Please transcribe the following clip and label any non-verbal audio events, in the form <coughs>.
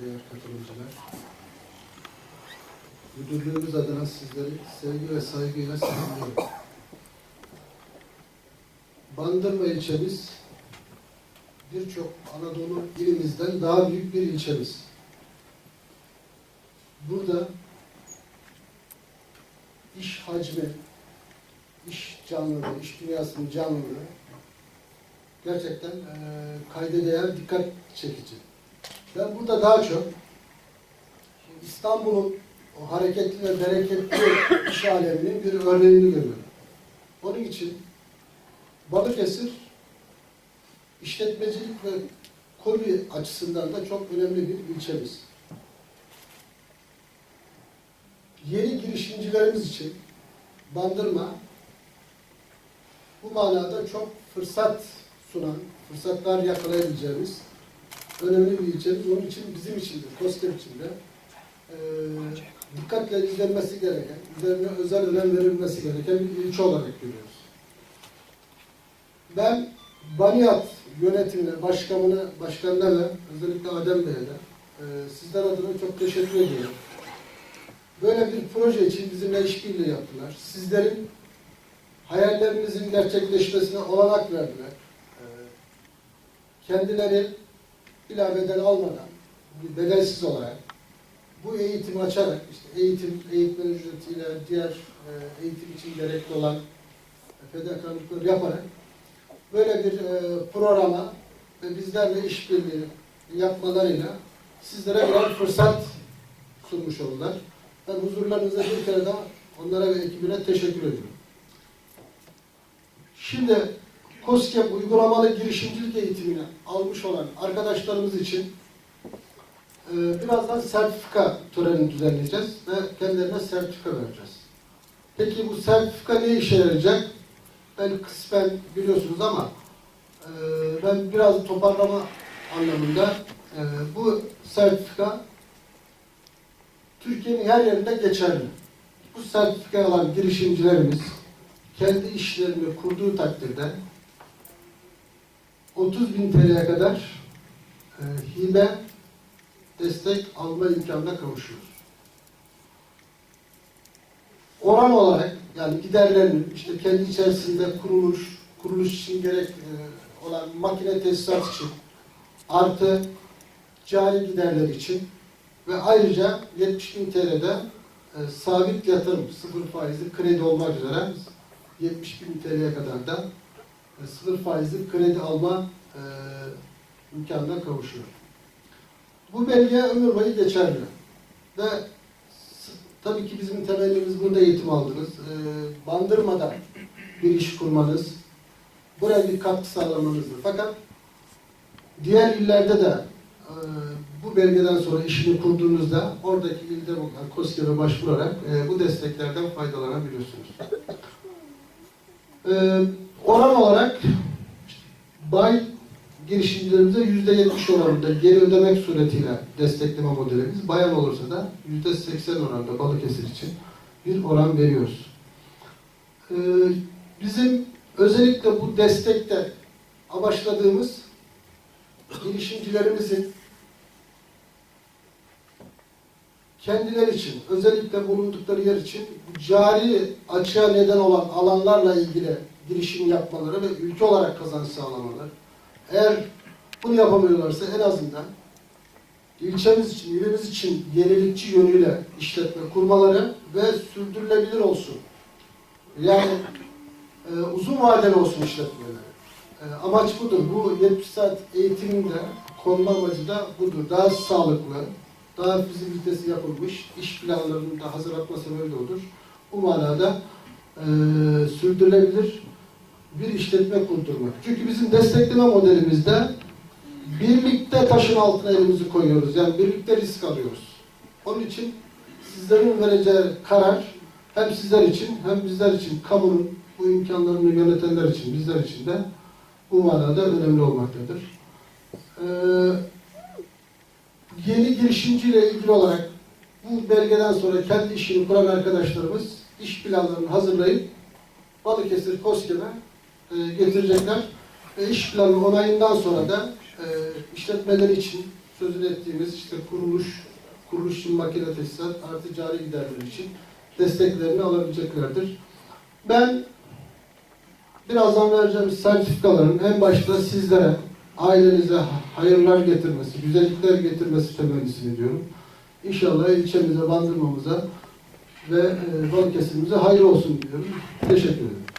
Değerli katılımcılar, müdürlüğümüz adına sizleri sevgi ve saygıyla selamlıyorum. Bandırma ilçemiz birçok Anadolu ilimizden daha büyük bir ilçemiz. Burada iş hacmi, iş canlılığı, iş dünyasının canlılığı gerçekten eee kayda değer dikkat çekici. Ben burada daha çok İstanbul'un o hareketli ve bereketli <coughs> iş aleminin bir örneğini görüyorum. Onun için Balıkesir işletmecilik ve kobi açısından da çok önemli bir ilçemiz. Yeni girişimcilerimiz için Bandırma bu manada çok fırsat sunan, fırsatlar yakalayabileceğimiz önemli bir ilçemiz. Onun için bizim için de, KOSGEB için de e, dikkatle izlenmesi gereken, üzerine özel önem verilmesi gereken bir ilçe olarak görüyoruz. Ben Baniyat yönetimine, başkanına, başkanlarına, özellikle Adem Bey'e de e, sizler adına çok teşekkür ediyorum. Böyle bir proje için bizimle işbirliği yaptılar. Sizlerin hayallerinizin gerçekleşmesine olanak verdiler. E, kendileri ilaveden almadan, bedelsiz olarak bu eğitimi açarak, işte eğitim, eğitmen ücretiyle diğer e, eğitim için gerekli olan fedakarlıkları yaparak böyle bir e, programa ve bizlerle işbirliği yapmalarıyla sizlere bir fırsat sunmuş oldular. Ben huzurlarınıza bir kere daha onlara ve ekibine teşekkür ediyorum. Şimdi KOSGEB uygulamalı girişimcilik eğitimini almış olan arkadaşlarımız için e, birazdan sertifika törenini düzenleyeceğiz ve kendilerine sertifika vereceğiz. Peki bu sertifika ne işe yarayacak? Ben kısmen biliyorsunuz ama e, ben biraz toparlama anlamında e, bu sertifika Türkiye'nin her yerinde geçerli. Bu sertifika alan girişimcilerimiz kendi işlerini kurduğu takdirde 30 bin TL'ye kadar e, hibe destek alma imkanına kavuşuyor. Oran olarak yani giderlerinin işte kendi içerisinde kuruluş, kuruluş için gerek e, olan makine tesisat için artı cari giderler için ve ayrıca 70 bin TL'de e, sabit yatırım, sıfır faizli kredi olmak üzere 70 bin TL'ye kadar da sıfır faizli kredi alma e, imkanına kavuşuyor. Bu belge ömür boyu geçerli. Ve tabii ki bizim temennimiz burada eğitim aldınız. E, bandırmadan bir iş kurmanız, buraya bir katkı sağlamanızdır. Fakat diğer illerde de e, bu belgeden sonra işini kurduğunuzda oradaki ilde bulunan KOSGEB'e başvurarak e, bu desteklerden faydalanabiliyorsunuz. E, oran olarak bay girişimcilerimize yüzde yetmiş oranında geri ödemek suretiyle destekleme modelimiz. Bayan olursa da yüzde seksen oranında Balıkesir için bir oran veriyoruz. Ee, bizim özellikle bu destekte amaçladığımız girişimcilerimizin kendileri için, özellikle bulundukları yer için cari açığa neden olan alanlarla ilgili girişim yapmaları ve ülke olarak kazanç sağlamaları. Eğer bunu yapamıyorlarsa en azından ilçemiz için, ilimiz için yenilikçi yönüyle işletme kurmaları ve sürdürülebilir olsun. Yani e, uzun vadeli olsun işletmeleri. E, amaç budur. Bu 70 saat eğitiminde konma amacı da budur. Daha sağlıklı, daha fizibilitesi yapılmış, iş planlarını da hazırlatma sebebi de odur. Bu manada e, sürdürülebilir bir işletme kurdurmak. Çünkü bizim destekleme modelimizde birlikte taşın altına elimizi koyuyoruz. Yani birlikte risk alıyoruz. Onun için sizlerin vereceği karar hem sizler için hem bizler için kamunun bu imkanlarını yönetenler için, bizler için de bu manada önemli olmaktadır. Ee, yeni girişimciyle ilgili olarak bu belgeden sonra kendi işini kuran arkadaşlarımız iş planlarını hazırlayıp Balıkesir KOSGEB'e e, getirecekler. Ve iş planı onayından sonra da e, işletmeleri için sözünü ettiğimiz işte kuruluş, kuruluş için makine tesisat artı cari giderleri için desteklerini alabileceklerdir. Ben birazdan vereceğimiz sertifikaların en başta sizlere, ailenize hayırlar getirmesi, güzellikler getirmesi temennisini ediyorum. İnşallah ilçemize, bandırmamıza ve e, Balıkesir'imize hayır olsun diyorum. Teşekkür ederim.